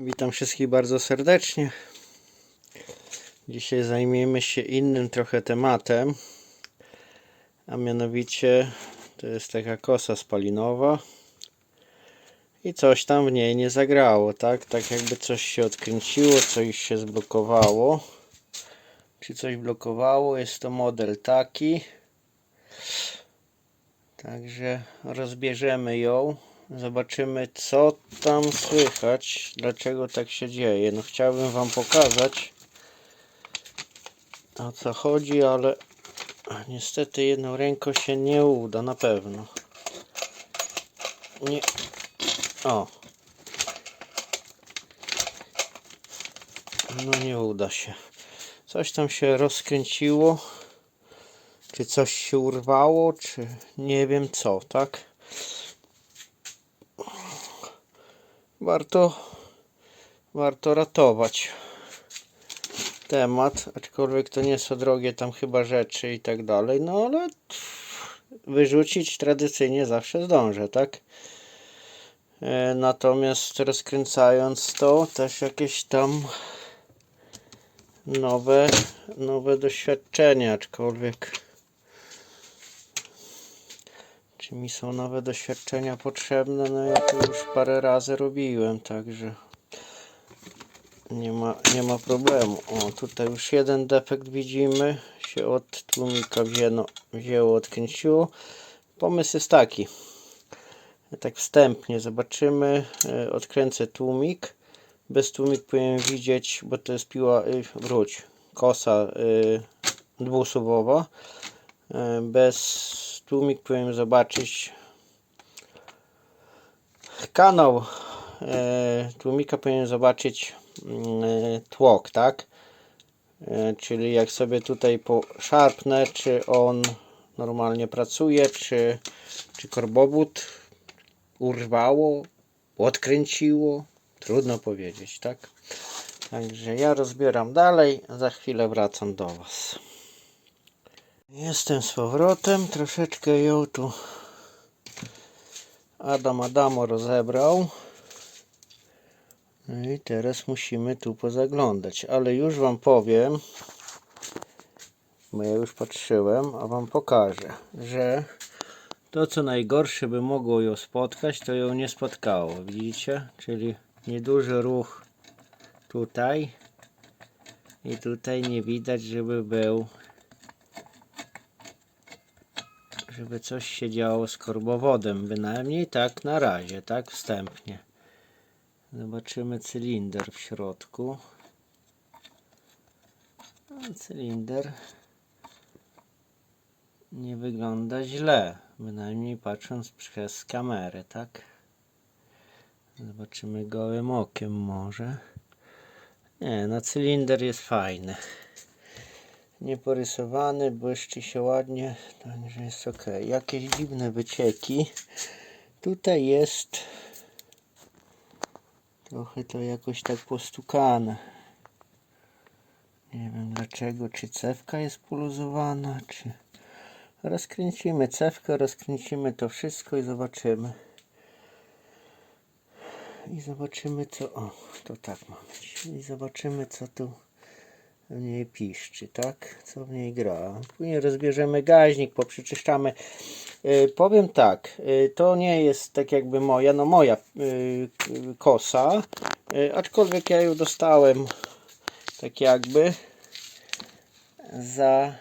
Witam wszystkich bardzo serdecznie. Dzisiaj zajmiemy się innym trochę tematem, a mianowicie to jest taka kosa spalinowa i coś tam w niej nie zagrało, tak? Tak jakby coś się odkręciło, coś się zblokowało. Czy coś blokowało? Jest to model taki. Także rozbierzemy ją. Zobaczymy co tam słychać, dlaczego tak się dzieje. No chciałbym wam pokazać o co chodzi, ale niestety jedną ręką się nie uda, na pewno. Nie. O. No nie uda się. Coś tam się rozkręciło. Czy coś się urwało, czy nie wiem co, tak? Warto warto ratować temat, aczkolwiek to nie są drogie tam chyba rzeczy i tak dalej, no ale wyrzucić tradycyjnie zawsze zdążę, tak? E, Natomiast rozkręcając to też jakieś tam nowe, nowe doświadczenia, aczkolwiek mi są nowe doświadczenia potrzebne? No ja to już parę razy robiłem, także nie ma, nie ma problemu. O, tutaj już jeden defekt widzimy, się od tłumika wzięło, wzięło odkręciło. Pomysł jest taki, tak wstępnie zobaczymy, e, odkręcę tłumik. Bez tłumik powinien widzieć, bo to jest piła, y, wróć, kosa y. E, Bez tłumik powinien zobaczyć kanał e, tłumika powinien zobaczyć mm, e, tłok, tak? E, czyli jak sobie tutaj poszarpnę, czy on normalnie pracuje, czy, czy korbowód urwało, odkręciło, trudno powiedzieć, tak? Także ja rozbieram dalej, za chwilę wracam do Was. Jestem z powrotem, troszeczkę ją tu Adam Adamo rozebrał. No i teraz musimy tu pozaglądać, ale już Wam powiem, bo ja już patrzyłem, a Wam pokażę, że to co najgorsze by mogło ją spotkać, to ją nie spotkało, widzicie? Czyli nieduży ruch tutaj i tutaj nie widać, żeby był żeby coś się działo z korbowodem, bynajmniej tak na razie, tak wstępnie. Zobaczymy cylinder w środku. Cylinder nie wygląda źle, bynajmniej patrząc przez kamerę, tak? Zobaczymy gołym okiem może. Nie, no cylinder jest fajny nieporysowany, błyszczy się ładnie, także jest ok. Jakieś dziwne wycieki. Tutaj jest trochę to jakoś tak postukane. Nie wiem dlaczego, czy cewka jest poluzowana, czy... Rozkręcimy cewkę, rozkręcimy to wszystko i zobaczymy. I zobaczymy co... O, to tak ma być. I zobaczymy co tu w niej piszczy, tak? Co w niej gra. Później rozbierzemy gaźnik, poprzeczyszczamy. Yy, powiem tak, yy, to nie jest tak jakby moja, no moja yy, kosa, yy, aczkolwiek ja ją dostałem tak jakby za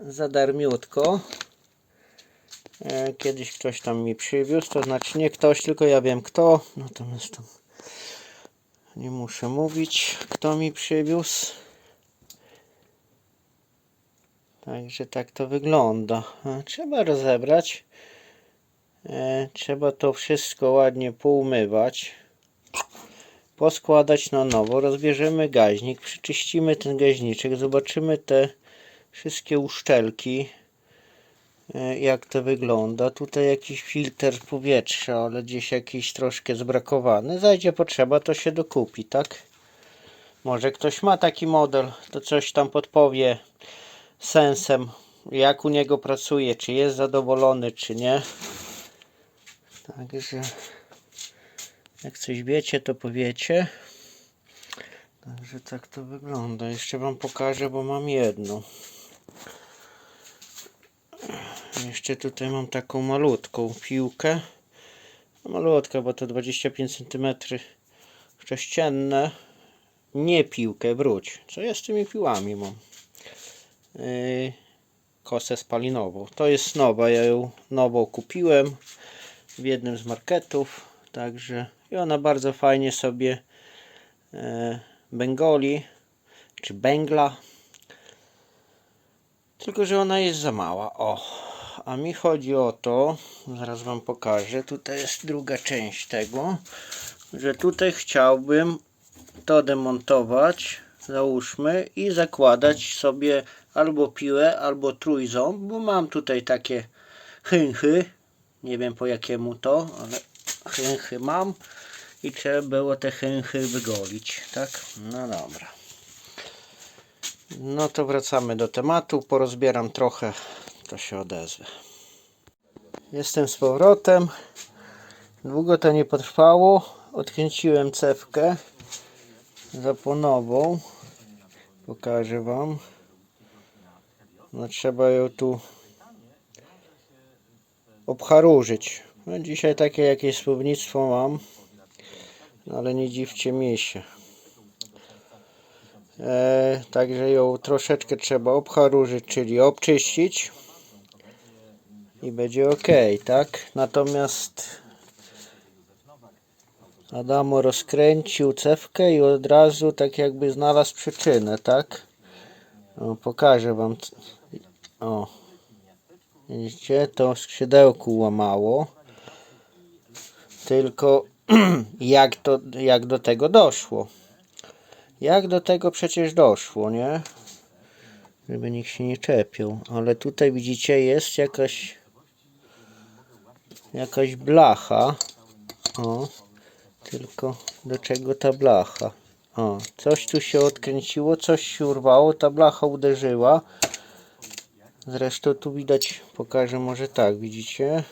za darmiutko. Kiedyś ktoś tam mi przywiózł, to znaczy nie ktoś, tylko ja wiem kto. Natomiast to nie muszę mówić, kto mi przywiózł. Także tak to wygląda. Trzeba rozebrać. E, trzeba to wszystko ładnie poumywać. Poskładać na nowo. Rozbierzemy gaźnik. Przyczyścimy ten gaźniczek. Zobaczymy te wszystkie uszczelki. E, jak to wygląda. Tutaj jakiś filtr powietrza, ale gdzieś jakiś troszkę zbrakowany. Zajdzie potrzeba, to się dokupi, tak? Może ktoś ma taki model, to coś tam podpowie sensem, jak u niego pracuje, czy jest zadowolony, czy nie. Także Jak coś wiecie, to powiecie. Także tak to wygląda. Jeszcze Wam pokażę, bo mam jedną. Jeszcze tutaj mam taką malutką piłkę. Malutka, bo to 25 cm sześcienne. Nie piłkę, wróć. Co ja z tymi piłami mam? Yy, kosę spalinową. To jest nowa, ja ją nową kupiłem w jednym z marketów. Także i ona bardzo fajnie sobie e, bengoli czy bengla. Tylko, że ona jest za mała. O, a mi chodzi o to, zaraz Wam pokażę. Tutaj jest druga część tego, że tutaj chciałbym to demontować, załóżmy, i zakładać sobie albo piłę, albo trójząb, bo mam tutaj takie chynchy. Nie wiem po jakiemu to, ale chynchy mam i trzeba było te chynchy wygolić, tak? No dobra. No to wracamy do tematu. Porozbieram trochę, to się odezwę. Jestem z powrotem. Długo to nie potrwało. Odkręciłem cewkę zaponową. Pokażę Wam. No trzeba ją tu obcharużyć. No dzisiaj takie jakieś słownictwo mam. No ale nie dziwcie mi się. E, także ją troszeczkę trzeba obcharużyć, czyli obczyścić i będzie ok, tak? Natomiast Adamo rozkręcił cewkę i od razu tak jakby znalazł przyczynę, tak? O, pokażę wam. O. Widzicie, to skrzydełku łamało. Tylko jak, to, jak do tego doszło? Jak do tego przecież doszło, nie? Żeby nikt się nie czepiał. Ale tutaj widzicie jest jakaś jakaś blacha. O. Tylko do czego ta blacha? O, coś tu się odkręciło, coś się urwało, ta blacha uderzyła. Zresztą tu widać, pokażę może tak, widzicie?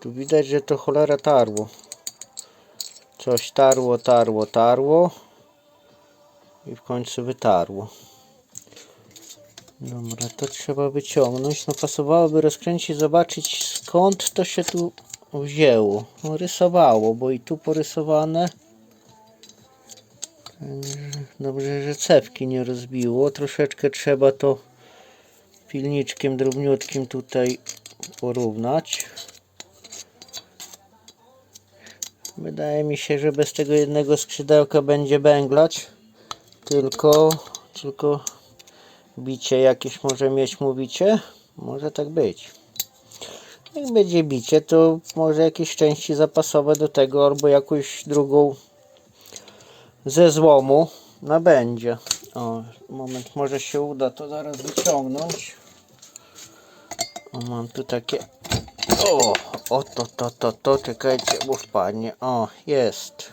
Tu widać, że to cholera tarło. Coś tarło, tarło, tarło i w końcu wytarło. Dobra, to trzeba wyciągnąć. No pasowałoby rozkręcić, zobaczyć skąd to się tu wzięło. No, rysowało, bo i tu porysowane. Dobrze, że cewki nie rozbiło. Troszeczkę trzeba to pilniczkiem drobniutkim tutaj porównać. Wydaje mi się, że bez tego jednego skrzydełka będzie bęglać. Tylko, tylko bicie jakieś może mieć, mówicie? Może tak być. Jak będzie bicie, to może jakieś części zapasowe do tego, albo jakąś drugą ze złomu nabędzie. O, moment, może się uda to zaraz wyciągnąć. O, mam tu takie. O, o to, to, to, to, czekajcie, bo wpadnie. O, jest.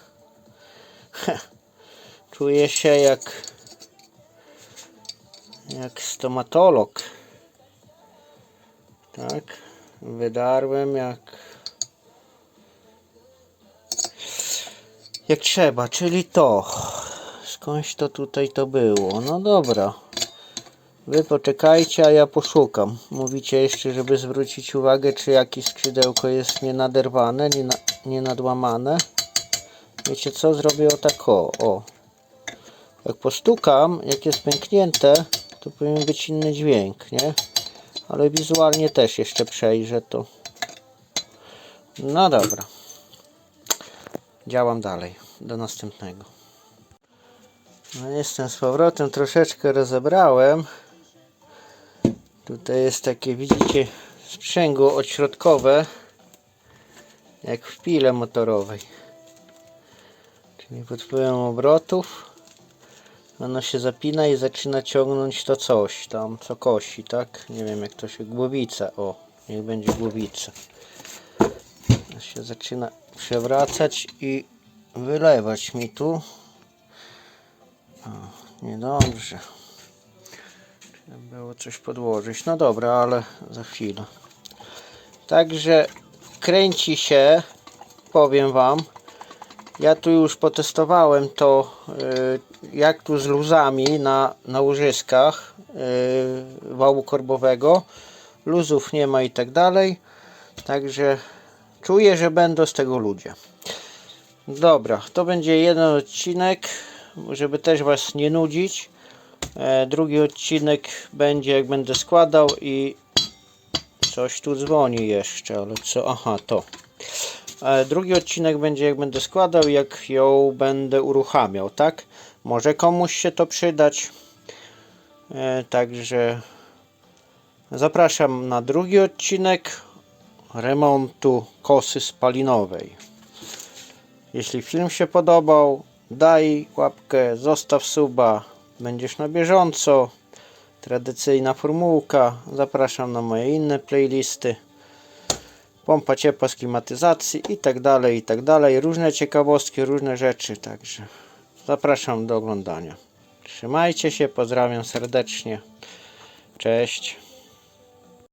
Czuję się jak jak stomatolog. Tak, wydarłem jak jak trzeba, czyli to. Skądś to tutaj to było. No dobra. Wy poczekajcie, a ja poszukam. Mówicie jeszcze, żeby zwrócić uwagę, czy jakieś skrzydełko jest nienaderwane, nie, na, nie nadłamane. Wiecie co? Zrobię o tak o. o. Jak postukam, jak jest pęknięte, to powinien być inny dźwięk, nie? Ale wizualnie też jeszcze przejrzę to. No dobra. Działam dalej. Do następnego. No jestem z powrotem, troszeczkę rozebrałem. Tutaj jest takie, widzicie, sprzęgło odśrodkowe, jak w pile motorowej. Czyli pod wpływem obrotów ono się zapina i zaczyna ciągnąć to coś tam, co kosi, tak? Nie wiem jak to się, głowica, o, niech będzie głowica. To się zaczyna przewracać i wylewać mi tu. O, niedobrze. Trzeba było coś podłożyć. No dobra, ale za chwilę. Także kręci się, powiem Wam, Ja tu już potestowałem to, y, jak tu z luzami na, na łożyskach y, wału korbowego. Luzów nie ma i tak dalej. Także czuję, że będą z tego ludzie. Dobra, to będzie jeden odcinek, żeby też Was nie nudzić. E, drugi odcinek będzie jak będę składał i coś tu dzwoni jeszcze, ale co? Aha, to. E, drugi odcinek będzie jak będę składał, jak ją będę uruchamiał, tak? Może komuś się to przydać. E, także zapraszam na drugi odcinek remontu kosy spalinowej. Jeśli film się podobał, daj łapkę, zostaw suba, będziesz na bieżąco. Tradycyjna formułka. Zapraszam na moje inne playlisty. Pompa ciepła z klimatyzacji i tak dalej, i tak dalej. Różne ciekawostki, różne rzeczy, także zapraszam do oglądania. Trzymajcie się, pozdrawiam serdecznie. Cześć.